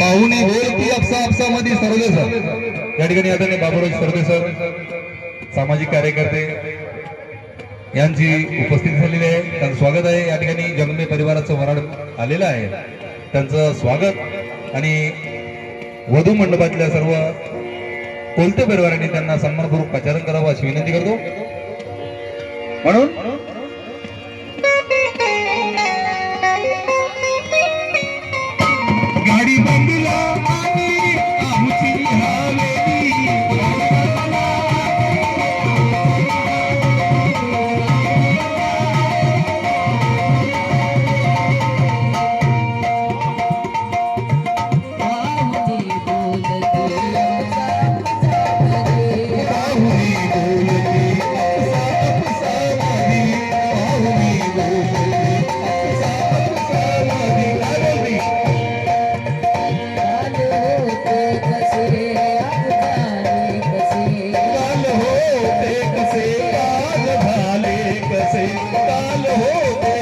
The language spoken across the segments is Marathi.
पाहुणे बोलती आपसा आपसा मध्ये सरदे सर. या ठिकाणी आता बाबूराज सरदे सर सामाजिक कार्यकर्ते यांची उपस्थिती झालेली आहे. त्यांचं स्वागत आहे. या ठिकाणी जगमे परिवाराचं वराड आलेलं आहे. त्यांचं स्वागत आणि वधू मंडपातल्या सर्व कोलते परिवारांनी त्यांना सन्मानपूर्वक पाचारण करावं अशी विनंती करतो. म्हणून झाले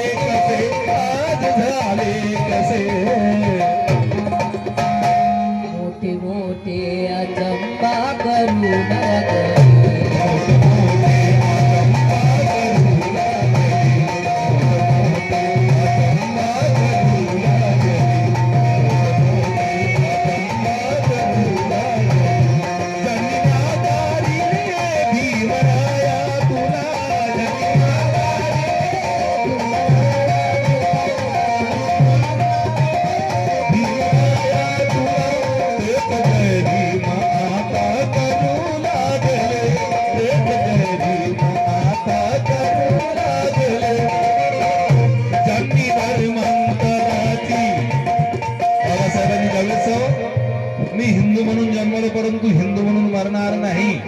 म्हणून जन्मलो परंतु हिंदू म्हणून मरणार नाही.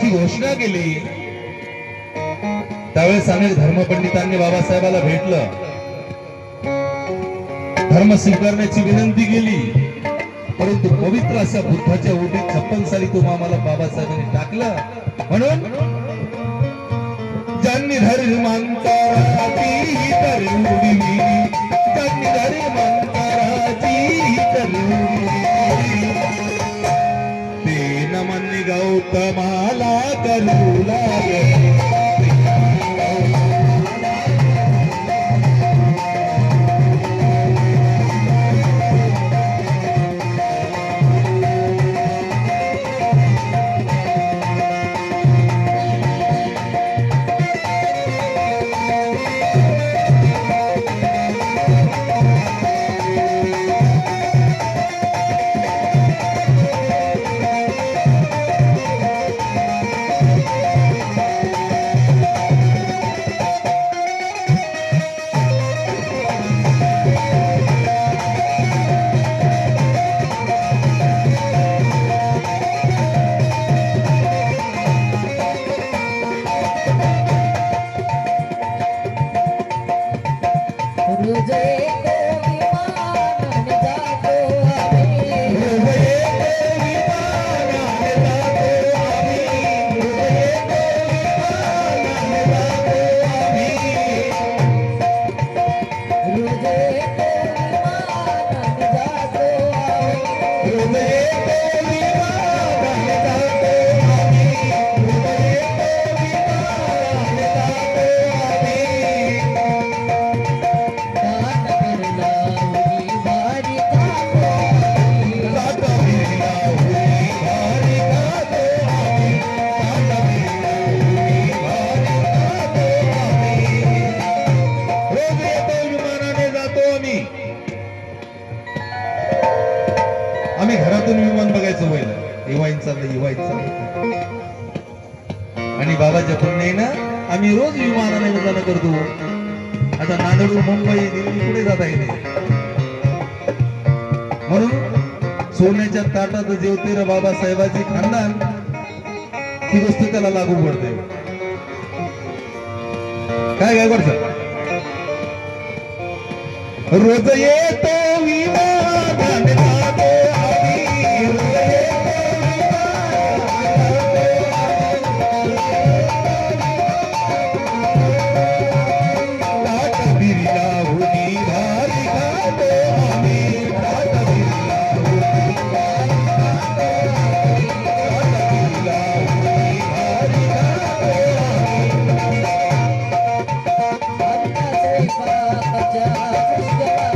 ती घोषणा केली. त्यावेळेस अनेक धर्मपंडितांनी बाबासाहेबाला भेटलं. धर्म स्वीकारण्याची विनंती केली. परंतु पवित्र अशा बुद्धाच्या ओटीत छप्पन साली तो आम्हाला बाबासाहेबांनी टाकलं. म्हणून ज्यांनी धर्मांतराची तरुणी ज्यांनी धर्मांतराची तरुणी ते नमन करू लागले. आणि बाबाच्या ना आम्ही रोज विमानाने जाणं करतो. आता नांदेड मुंबई दिल्ली कुठे जाता येते. म्हणून सोन्याच्या ताटात जेवते र बाबासाहेबाची खानदान ही गोष्ट त्याला लागू पडते. काय काय करत रोज येतो Yeah.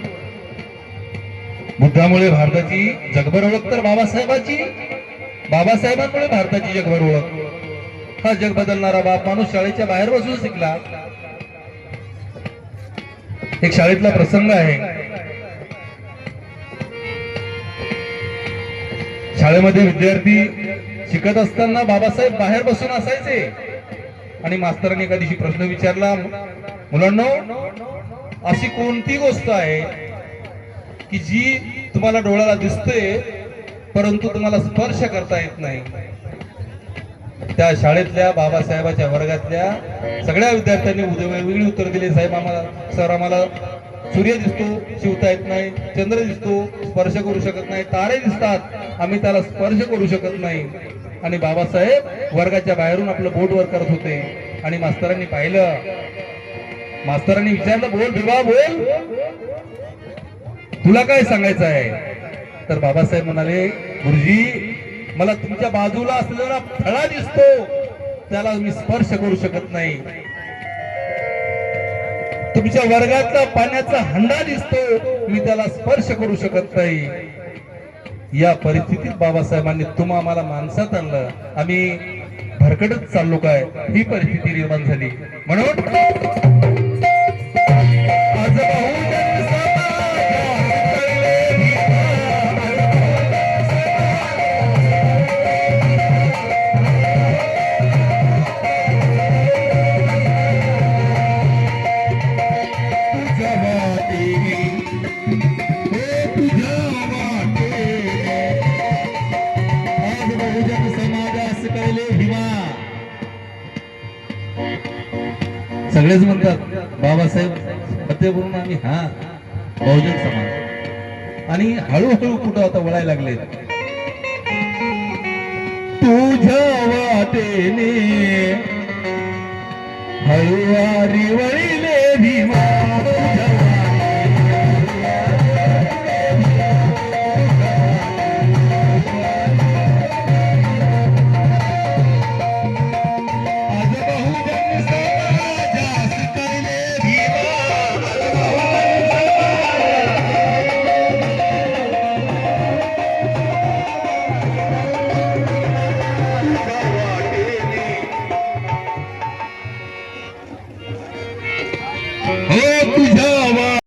बुद्धामुळे भारताची जगभर ओळख तर बाबासाहेबांची. बाबासाहेबांमुळे भारताची जगभर ओळख. हा जग बदलणारा बाप माणूस शाळेच्या बाहेर बसून शिकला. एक शाळेतला प्रसंग आहे. शाळेमध्ये विद्यार्थी शिकत असताना बाबासाहेब बाहेर बसून असायचे. आणि मास्तरांनी एका दिवशी प्रश्न विचारला. मुलांना अशी कोणती गोष्ट आहे की जी तुम्हाला डोळ्याला दिसते परंतु तुम्हाला स्पर्श करता येत नाही. त्या शाळेतल्या बाबासाहेबाच्या वर्गातल्या सगळ्या विद्यार्थ्यांनी उद्या वेगळी उत्तर दिली. साहेब आम्हाला सर आम्हाला सूर्य दिसतो शिवता येत नाही चंद्र दिसतो स्पर्श करू शकत नाही तारे दिसतात. आम्ही त्याला स्पर्श करू शकत नाही. आणि बाबासाहेब वर्गाच्या बाहेरून आपलं बोट वर करत होते. आणि मास्तरांनी पाहिलं. मास्तरांनी विचारलं बोल बिबा बोल. तुला काय सांगायचं आहे? तर बाबासाहेब म्हणाले गुरुजी मला तुमच्या बाजूला असलेला फळा दिसतो. त्याला मी स्पर्श करू शकत नाही. तुमच्या वर्गातला पाण्याचा हंडा दिसतो. मी त्याला स्पर्श करू शकत नाही. या परिस्थितीत बाबासाहेबांनी तुम्हा आम्हाला माणसात आणलं. आम्ही भरकटच चाललो काय? ही परिस्थिती निर्माण झाली. म्हणून सगळेच म्हणतात बाबासाहेब फतेपूर्ण आम्ही हा बहुजन समाज. आणि हळूहळू कुठं आता वळायला लागले तुझ्या वाटेने हळुवारी वळी